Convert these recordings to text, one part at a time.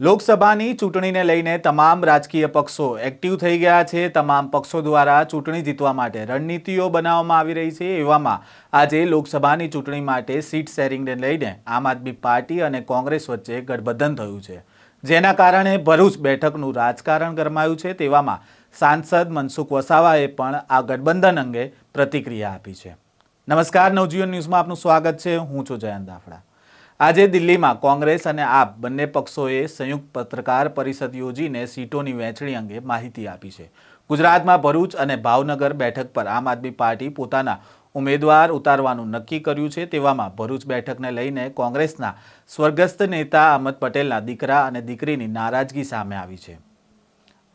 લોકસભાની ચૂંટણીને લઈને તમામ રાજકીય પક્ષો એક્ટિવ થઈ ગયા છે. તમામ પક્ષો દ્વારા ચૂંટણી જીતવા માટે રણનીતિઓ બનાવવામાં આવી રહી છે. એવામાં આજે લોકસભાની ચૂંટણી માટે સીટ શેરિંગને લઈને આમ આદમી પાર્ટી અને કોંગ્રેસ વચ્ચે ગઠબંધન થયું છે. જેના કારણે ભરૂચ બેઠકનું રાજકારણ ગરમાયું છે. તેવામાં સાંસદ મનસુખ વસાવાએ પણ આ ગઠબંધન અંગે પ્રતિક્રિયા આપી છે. નમસ્કાર. નવજીવન ન્યૂઝમાં આપનું સ્વાગત છે. હું છું જયંત દાફડા. આજે દિલ્હીમાં કોંગ્રેસ અને આપ બંને પક્ષોએ સંયુક્ત પત્રકાર પરિષદ યોજીને સીટોની વહેંચણી અંગે માહિતી આપી છે. ગુજરાતમાં ભરૂચ અને ભાવનગર બેઠક પર આમ આદમી પાર્ટી પોતાના ઉમેદવાર ઉતારવાનું નક્કી કર્યું છે. તેવામાં ભરૂચ બેઠકને લઈને કોંગ્રેસના સ્વર્ગસ્થ નેતા અહમદ પટેલના દીકરા અને દીકરીની નારાજગી સામે આવી છે.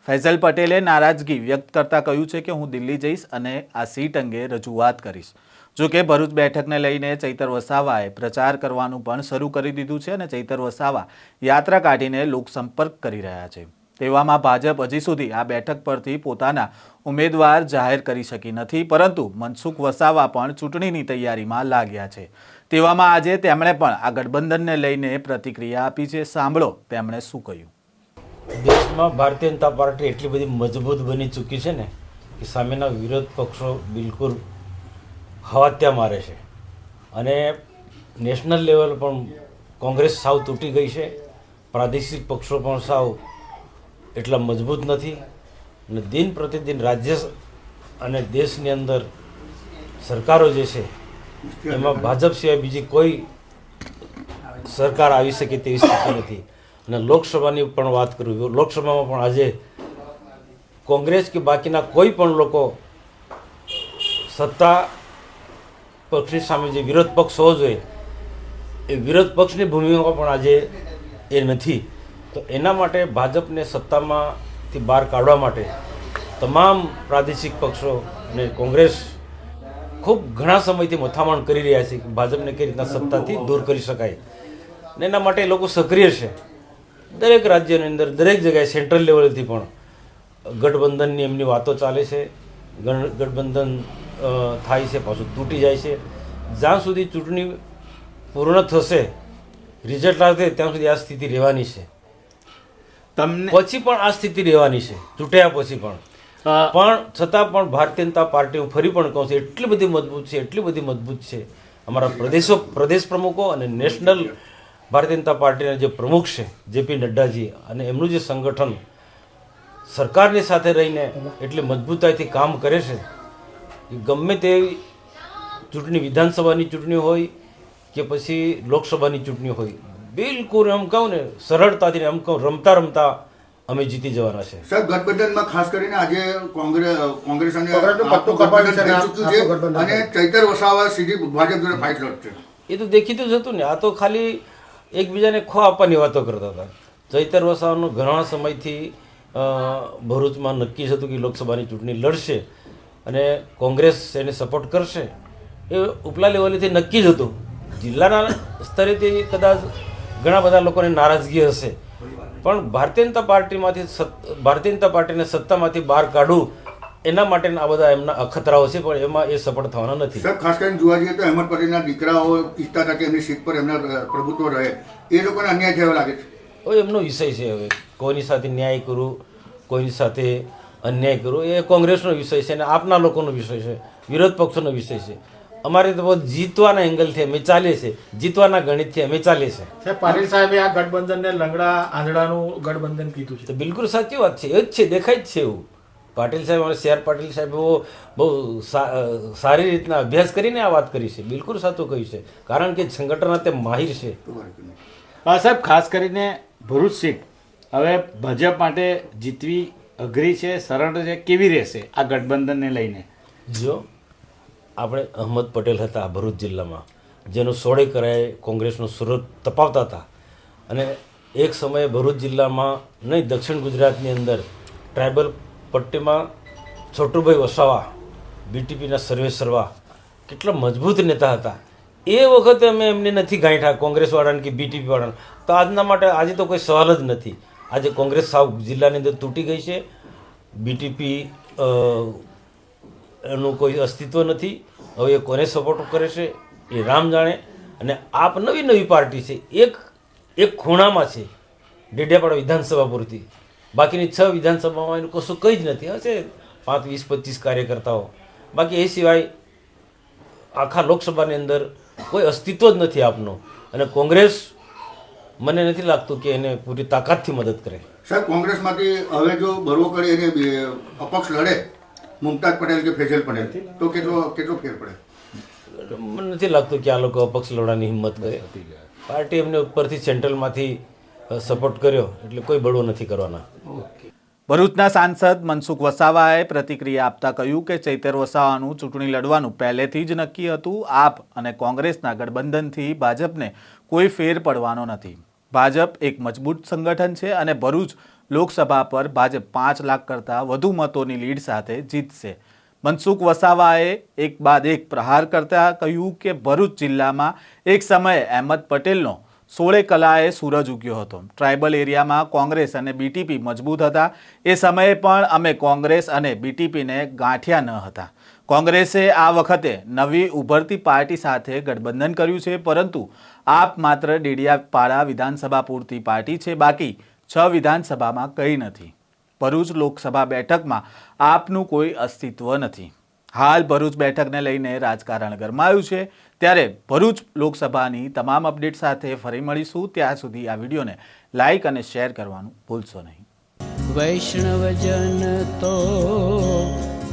ફૈઝલ પટેલે નારાજગી વ્યક્ત કરતા કહ્યું છે કે, હું દિલ્હી જઈશ અને આ સીટ અંગે રજૂઆત કરીશ. જો કે ભરૂચ બેઠકને લઈને ચૈતર વસાવાએ પ્રચાર કરવાનું પણ શરૂ કરી દીધું છે અને ચૈતર વસાવા યાત્રા કાઢીને લોકસંપર્ક કરી રહ્યા છે. તેવામાં ભાજપ હજી સુધી આ બેઠક પરથી પોતાના ઉમેદવાર જાહેર કરી શકી નથી, પરંતુ મનસુખ વસાવા પણ ચૂંટણીની તૈયારીમાં લાગ્યા છે. તેવામાં આજે તેમણે પણ આ ગઠબંધનને લઈને પ્રતિક્રિયા આપી છે. સાંભળો તેમણે શું કહ્યું. દેશમાં ભારતીય જનતા પાર્ટી એટલી બધી મજબૂત બની ચૂકી છે ને કે સામેના વિરોધ પક્ષો બિલકુલ હવાત્યા મારે છે. અને નેશનલ લેવલ પણ કોંગ્રેસ સાવ તૂટી ગઈ છે. પ્રાદેશિક પક્ષો પણ સાવ એટલા મજબૂત નથી. અને દિન પ્રતિદિન રાજ્ય અને દેશની અંદર સરકારો જે છે, એમાં ભાજપ સિવાય બીજી કોઈ સરકાર આવી શકે તેવી સ્થિતિ નથી. અને લોકસભાની પણ વાત કરું, લોકસભામાં પણ આજે કોંગ્રેસ કે બાકીના કોઈ પણ લોકો સત્તા પક્ષની સામે જે વિરોધ પક્ષ હોવો જોઈએ, એ વિરોધ પક્ષની ભૂમિકા પણ આજે એ નથી. તો એના માટે ભાજપને સત્તામાંથી બહાર કાઢવા માટે તમામ પ્રાદેશિક પક્ષો અને કોંગ્રેસ ખૂબ ઘણા સમયથી મથામણ કરી રહ્યા છે કે ભાજપને કઈ રીતના સત્તાથી દૂર કરી શકાય. ને એના માટે લોકો સક્રિય છે. દરેક રાજ્યની અંદર, દરેક જગ્યાએ સેન્ટ્રલ લેવલથી પણ ગઠબંધનની એમની વાતો ચાલે છે. ગઠબંધન થાય છે પાછું તૂટી જાય છે. જ્યાં સુધી ચૂંટણી પૂર્ણ થશે રિઝલ્ટ આવશે ત્યાં સુધી આ સ્થિતિ રહેવાની છે. તમને પછી પણ આ સ્થિતિ રહેવાની છે. ચૂંટ્યા પછી પણ. પણ છતાં પણ ભારતીય જનતા પાર્ટી હું ફરી પણ કહું છું એટલી બધી મજબૂત છે એટલી બધી મજબૂત છે. અમારા પ્રદેશો પ્રદેશ પ્રમુખો અને નેશનલ ભારતીય જનતા પાર્ટીના જે પ્રમુખ છે જેપી નડ્ડાજી અને એમનું જે સંગઠન સરકારની સાથે રહીને એટલી મજબૂતાઈથી કામ કરે છે ગમે તેવી ચૂંટણી વિધાનસભાની ચૂંટણી હોય કે પછી લોકસભાની ચૂંટણી હોય બિલકુલ એમ કહું ને સરળતાથી એમ કહું રમતા રમતા અમે જીતી જવાના છે. સાહેબ ગઠબંધનમાં ખાસ કરીને આજે કોંગ્રેસ કોંગ્રેસ અને અને ચૈતર વસાવા સીધી ભાજપ જોડે ફાઇટ લડશે. એ તો દેખીતું જ હતું ને આ તો ખાલી એકબીજાને ખો આપવાની વાતો કરતા હતા. ચૈતર વસાવાનો ઘણા સમયથી ભરૂચમાં નક્કી જ હતું કે લોકસભાની ચૂંટણી લડશે. અને કોંગ્રેસ એને સપોર્ટ કરશે એ ઉપલા લેવલેથી નક્કી જ હતું. જિલ્લાના સ્તરેથી કદાચ ઘણા બધા લોકોને નારાજગી હશે. પણ ભારતીય જનતા પાર્ટીમાંથી ભારતીય જનતા પાર્ટીને સત્તામાંથી બહાર કાઢવું એના માટેના આ બધા એમના અખતરાઓ છે પણ એમાં એ સફળ થવાના નથી. સર ખાસ કરીને જોવા જઈએ તો અહેમદ પટેલના દીકરાઓ ઈચ્છતા હતા કે એમની સીટ પર એમના પ્રભુત્વ રહે. એ લોકોને અન્યાય થયો લાગે છે. એમનો વિષય છે હવે. કોઈની સાથે ન્યાય કરવું કોઈની સાથે અન્યાય કરવો એ કોંગ્રેસનો વિષય છે અને આપના લોકોનો વિષય છે. વિરોધ પક્ષોનો વિષય છે. અમારે તો બહુ જીતવાના એંગલથી અમે ચાલીએ છીએ. જીતવાના ગણિતથી અમે ચાલીએ છીએ. સાહેબ પાટીલ સાહેબે આ ગઠબંધનને લંગડા આંધળાનું ગઠબંધન કીધું છે. તો બિલકુલ સાચી વાત છે. એ જ છે દેખાય જ છે એવું. પાટીલ સાહેબ અને સી પાટીલ સાહેબ બહુ સારી રીતના અભ્યાસ કરીને આ વાત કરી છે. બિલકુલ સાચું કહ્યું છે. કારણ કે સંગઠન તે માહિર છે. સાહેબ ખાસ કરીને ભરૂચ સીટ. હવે ભાજપ માટે જીતવી અઘરી છે, સરળ છે, કેવી રહેશે આ ગઠબંધનને લઈને? જો આપણે અહમદ પટેલ હતા ભરૂચ જિલ્લામાં, જેનું સોળે કરાએ કોંગ્રેસનો સુરત તપાવતા હતા. અને એક સમયે ભરૂચ જિલ્લામાં નહીં, દક્ષિણ ગુજરાતની અંદર ટ્રાઇબલ પટ્ટીમાં છોટુભાઈ વસાવા, બીટીપીના સર્વે સર્વા, કેટલા મજબૂત નેતા હતા. એ વખતે અમે એમને નથી ગાંઠા, કોંગ્રેસવાળાને કે બીટીપી વાળાને તો આજના માટે આજે તો કોઈ સવાલ જ નથી. આજે કોંગ્રેસ સાવ જિલ્લાની અંદર તૂટી ગઈ છે. બીટીપી એનું કોઈ અસ્તિત્વ નથી. હવે એ કોને સપોર્ટ કરે છે એ રામ જાણે. અને આપ નવી નવી પાર્ટી છે. એક એક ખૂણામાં છે. ડેડિયાપાડા વિધાનસભા પૂરતી. બાકીની છ વિધાનસભામાં એનું કશું કંઈ જ નથી. હશે પાંચ, વીસ, પચીસ કાર્યકર્તાઓ. બાકી એ સિવાય આખા લોકસભાની અંદર કોઈ અસ્તિત્વ જ નથી આપનું. અને કોંગ્રેસ મને નથી લાગતું કે એને પૂરી તાકાતથી મદદ કરે. સાહેબ કોંગ્રેસમાંથી હવે જો બરવો કરી અને અપક્ષ લડે મુમતાજ પટેલ કે ફેજલ પટેલ તો કેટલો કેટલો ફેર પડે? મને નથી લાગતું કે આ લોકો અપક્ષ લડવાની હિંમત કરે. પાર્ટી એમને ઉપરથી સેન્ટ્રલમાંથી સપોર્ટ કર્યો એટલે કોઈ બળવો નથી કરવાના. ભરૂચના સાંસદ મનસુખ વસાવાએ પ્રતિક્રિયા આપતા કહ્યું કે ચૈતર વસાવાનું ચૂંટણી લડવાનું પહેલેથી જ નક્કી હતું. આપ અને કોંગ્રેસના ગઠબંધનથી ભાજપને કોઈ ફેર પડવાનો નથી. ભાજપ એક મજબૂત સંગઠન છે અને ભરૂચ લોકસભા પર ભાજપ પાંચ લાખ કરતાં વધુ મતોની લીડ સાથે જીતશે. મનસુખ વસાવાએ એક બાદ એક પ્રહાર કરતા કહ્યું કે ભરૂચ જિલ્લામાં એક સમયે અહેમદ પટેલનો સોળે કલાએ સૂરજ ઉગ્યો હતો. ટ્રાઇબલ એરિયામાં કોંગ્રેસ અને બીટીપી મજબૂત હતા. એ સમયે પણ અમે કોંગ્રેસ અને બીટીપીને ગાંઠ્યા ન હતા. કોંગ્રેસે આ વખતે નવી ઉભરતી પાર્ટી સાથે ગઠબંધન કર્યું છે, પરંતુ આપ માત્ર ડેડિયાપાડા વિધાનસભા પૂરતી પાર્ટી છે, બાકી છ વિધાનસભામાં કંઈ નથી. ભરૂચ લોકસભા બેઠકમાં આપનું કોઈ અસ્તિત્વ નથી. હાલ ભરૂચ બેઠકને લઈને રાજકારણ ગરમાયું છે, ત્યારે ભરૂચ લોકસભાની તમામ અપડેટ સાથે ફરી મળીશું. ત્યાં સુધી આ વિડીયોને લાઇક અને શેર કરવાનું ભૂલશો નહીં. વૈષ્ણવજન તો